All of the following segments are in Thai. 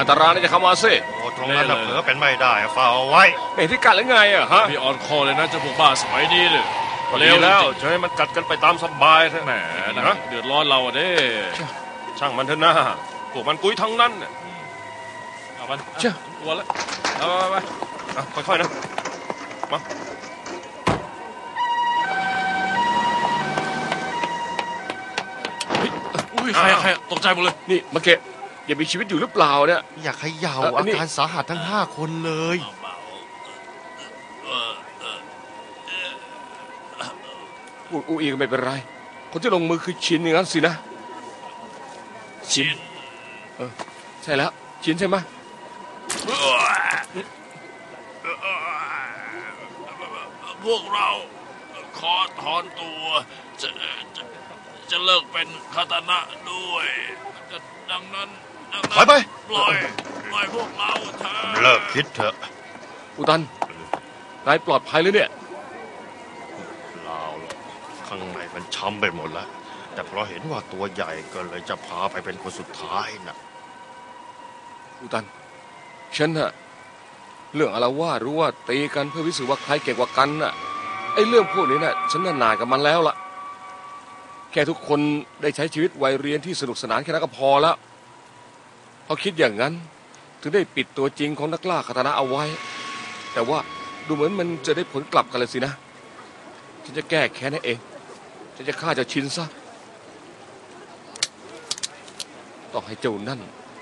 อันตรายนะจะเข้ามาสิโอ้ตรงนั้นน่ะเผลอเป็นไม่ได้เฝ้าเอาไว้ไม่เห็นที่กัดหรือไงอะฮะมีออนคอเลยนะเจะพวกบ้าสมัยนี้เลยก็ดีแล้วจะให้มันกัดกันไปตามสบายเถอะแหมนะนะเดือดร้อนเราอะเด้ช่างมันเถอะนะพวกมันกุ้ยทั้งนั้นน่ะเอามันเชื่อกลัวแล้วเอาไปไปอะค่อยๆนะมาอุ้ยใครอะใครอะตกใจหมดเลยนี่มาเกะ ยังมีชีวิตอยู่หรือเปล่าเนี่ย อยากขย่าเอ่ออัอานนี้ การสาหัสทั้งห้าคนเลย พูดอูอีก็ไม่เป็นไร คนที่ลงมือคือชินอย่างนั้นสินะ ชิน เออ ใช่แล้ว ชินใช่ไหมพวกเราขอถอนตัวจะจะจะเลิกเป็นคาตานะด้วย ดังนั้นดังนั้น ถอยไป ปล่อยปล่อยพวกเราเถอะเลิกคิดเถอะ อุตัน นายปลอดภัยหรือเนี่ย เปล่าหรอกข้างในมันช้ำไปหมดแล้ว แต่เพราะเห็นว่าตัวใหญ่ก็เลยจะพาไปเป็นคนสุดท้ายน่ะอุตัน ฉันน่ะ เรื่องอะไรว่าสหรู้ว่าตีกันเพื่อพิสูจน์ว่าใครเก่งกว่ากันน่ะ ไอ้เรื่องพวกนี้น่ะ ฉันน่ะนานกับมันแล้วล่ะ แค่ทุกคนได้ใช้ชีวิตวัยเรียนที่สนุกสนานแค่นั้นก็พอแล้ว พอคิดอย่างนั้น ถึงได้ปิดตัวจริงของนักล่าคาตานะเอาไว้ แต่ว่าดูเหมือนมันจะได้ผลกลับกันเลยสินะ ฉันจะแก้แค้นให้เอง ฉันจะฆ่าเจ้าชินซะ ต้องให้เจ้านั่น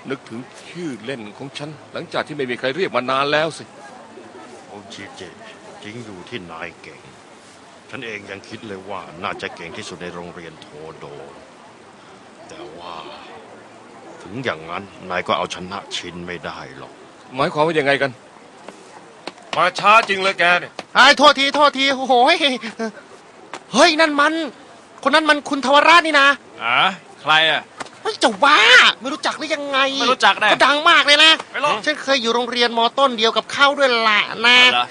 นึกถึงชื่อเล่นของฉัน หลังจากที่ไม่มีใครเรียกมานานแล้วสิโอชิเจจริงอยู่ที่นายเก่ง ฉันเองยังคิดเลยว่าน่าจะเก่งที่สุดในโรงเรียนโทโด แต่ว่า ถึงอย่างนั้นนายก็เอาชนะชินไม่ได้หรอก หมายความว่ายังไงกัน มาช้าจริงเลยแกเนี่ยไอ้ยโทษทีโทษทีโอ้โหยเฮ้ยนั่นมัน คนนั้นมันคุณทวราชนี่นะอะใครอะเฮ้ยเจ้าบ้าไม่รู้จักหรือยังไงไม่รู้จักแน่เขาดังมากเลยนะไม่รู้ฉันเคยอยู่โรงเรียนมอต้นเดียวกับเขาด้วยล่ะนะเหรอ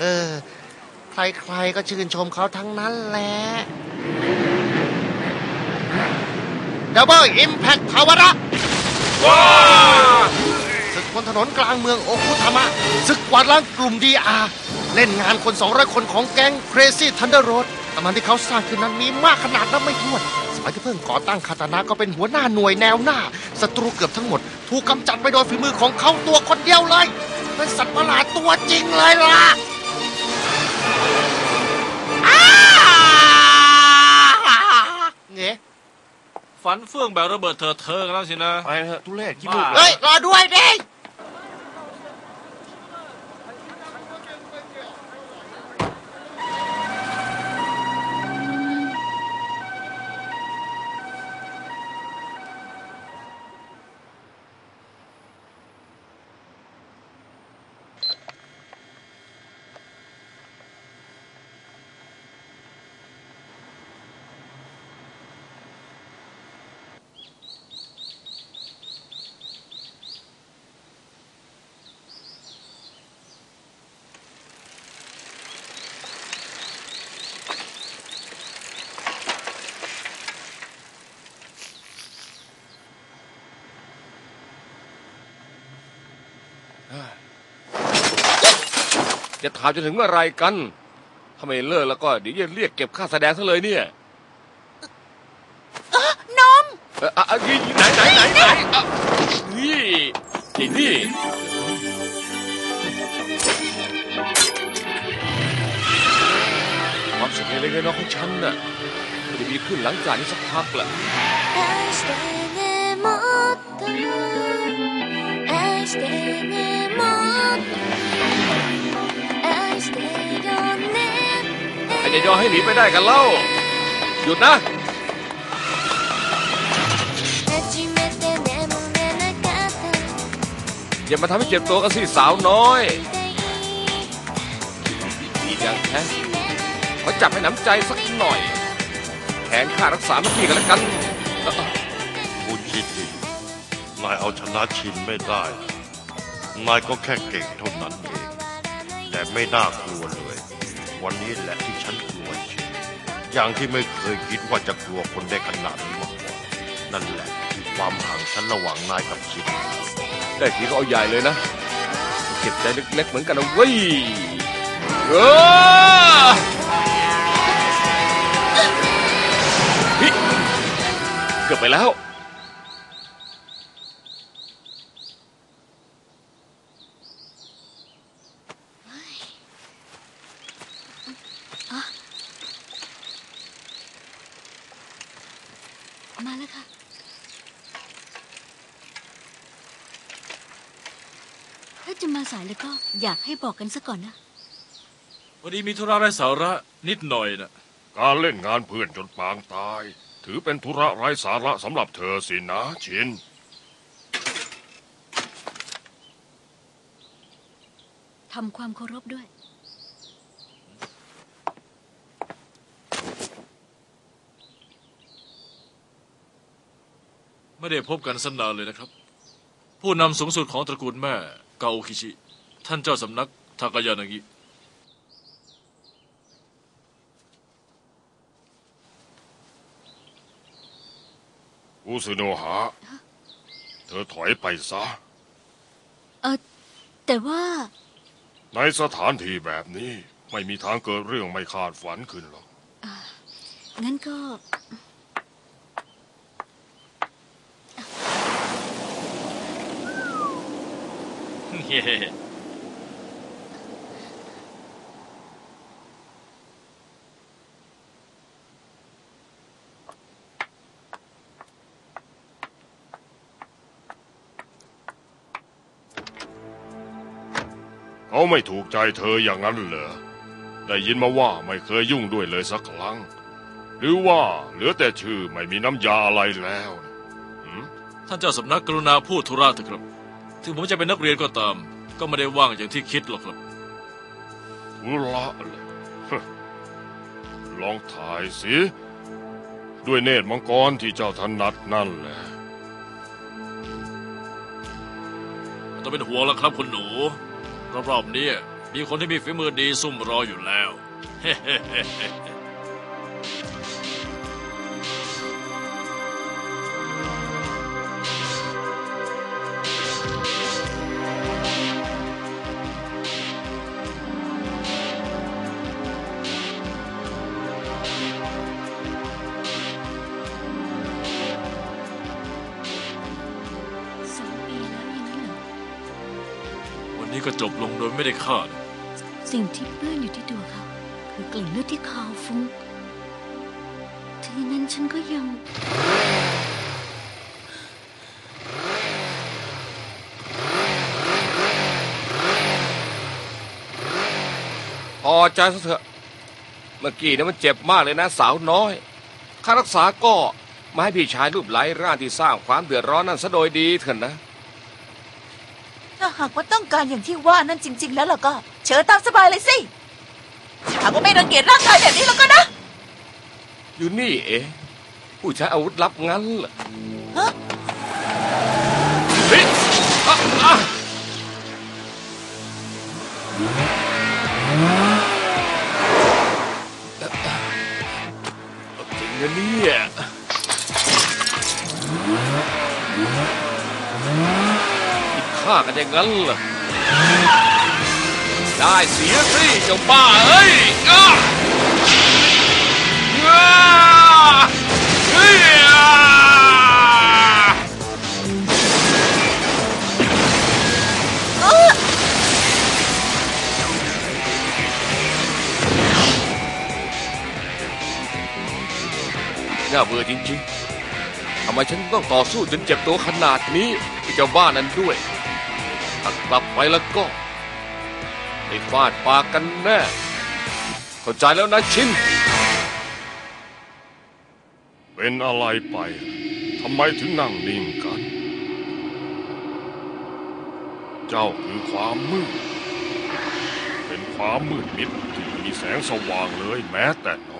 เออใครๆก็ชื่นชมเขาทั้งนั้นแหละ ดับเบิลอิมแพคทาวระศึกบนถนนกลางเมืองโอคุทามะศึกกวาดล้างกลุ่มดีอาเล่นงานคน 200 คนของแก๊ง Crazy Thunder Road กำลังที่เขาสร้างขึ้นนั้นมีมากขนาดนับไม่ถ้วน สมัยที่เพิ่งก่อตั้งคาตานะก็เป็นหัวหน้าหน่วยแนวหน้า ศัตรูเกือบทั้งหมด ถูกกำจัดไปโดยฝีมือของเขาตัวคนเดียวเลย เป็นสัตว์ประหลาดตัวจริงเลยล่ะอ้าเงี้ย ฝันเฟื่องแบบระเบิดเถิดเทิงแล้วสินะ ไปเถอะทุเรศขี้บ้ามูกเฮ้ยรอด้วยดิ จะถามจนถึงเมื่อไหรกัน ถ้าไม่เลิกแล้วก็เดี๋ยวจะเรียกเก็บค่าแสดงซะเลยเนี่ย นม เอออ่ะอ่ะนี่ไหนไหนไหนไหนอ่ะนี่ไอ้นี่ความสุขเล็กๆน้อยๆของฉันน่ะมันจะมีขึ้นหลังจากนี้สักพักแหละ 愛してねもっと愛してね จะยอมให้หนีไปได้กันเล่า หยุดนะ อย่ามาทำให้เจ็บตัวกันสิสาวน้อยอย่างแท้ขอจับให้น้ำใจสักหน่อย แขนข้ารักษาไม่ทีกันแล้วกันคุณคิดดินายเอาชนะชินไม่ได้ นายก็แค่เก่งเท่านั้นเอง แต่ไม่น่ากลัวเลย วันนี้แหละ อย่างที่ไม่เคยคิดว่าจะกลัวคนได้ขนาดนี้มาก่อนนั่นแหละคือความห่างชั้นระหว่างนายกับคิด ได้ทีก็เอาใหญ่เลยนะ เก็บใจเล็กๆเหมือนกันนะเว้ยเออเกือบไปแล้ว สายแล้วก็อยากให้บอกกันซะก่อนนะพอดีมีธุระไร้สาระนิดหน่อยนะการเล่นงานเพื่อนจนปางตาย ถือเป็นธุระไร้สาระสำหรับเธอสินะชินทำความเคารพด้วย ไม่ได้พบกันสนานเลยนะครับ ผู้นำสูงสุดของตระกูลแม่ กาโอคิชิ ท่านเจ้าสำนักทากายานางิอุสุโนหะ เธอถอยไปซะ เออแต่ว่า ในสถานที่แบบนี้ ไม่มีทางเกิดเรื่องไม่คาดฝันขึ้นหรอก งั้นก็ เขาไม่ถูกใจเธออย่างนั้นเหรอ ได้ยินมาว่าไม่เคยยุ่งด้วยเลยสักครั้ง หรือว่าเหลือแต่ชื่อไม่มีน้ำยาอะไรแล้ว ท่านเจ้าสำนักกรุณาพูดธุระเถอะครับ ถึงผมจะเป็นนักเรียนก็ตาม ก็ไม่ได้ว่างอย่างที่คิดหรอกครับธุระเลยฮะลองถ่ายสิ ด้วยเนตรมังกรที่เจ้าถนัดนั่นแหละไม่ต้องเป็นห่วงแล้วครับคุณหนู รอบๆนี้มีคนที่มีฝีมือดีซุ่มรออยู่แล้ว นนี้ก็จบลงโดยไม่ได้คาด สิ่งที่เปื้อนอยู่ที่ตัวเขาคือกลิ่นเลือดที่ขาวฟุ้งถึงอย่างนั้นฉันก็ยัง พอใจซะเถอะ เมื่อกี้เนี่ยมันเจ็บมากเลยนะสาวน้อย ค่ารักษาก็มาให้พี่ชายรูปไร้ร่างที่สร้างความเดือดร้อนนั่นซะโดยดีเถอะนะ ถ้าหากว่าต้องการอย่างที่ว่านั่นจริง ๆ แล้วล่ะก็ เชิญตามสบายเลยสิหากว่าไม่รังเกียจร่างกายแบบนี้แล้วก็นะ อยู่นี่เองผู้ใช้อาวุธลับงั้นเหรอฮะเฮ้ยอะอะจริงนะเนี่ยคิด ฆ่ากันอย่างนั้นเหรอได้เสียสิเจ้าบ้าเอ้ยอ้าอ้าเฮ้ยอ่าน่าเบื่อจริงๆทำไมฉันต้องต่อสู้จนเจ็บตัวขนาดนี้ไอ้เจ้าบ้านั้นด้วย ถ้ากลับไปแล้วก็ได้ฟาดปากกันแน่ เข้าใจแล้วนะชิน เป็นอะไรไป ทำไมถึงนั่งนิ่งกัน เจ้าคือความมืด เป็นความมืดมิดที่ไม่มีแสงสว่างเลยแม้แต่น้อย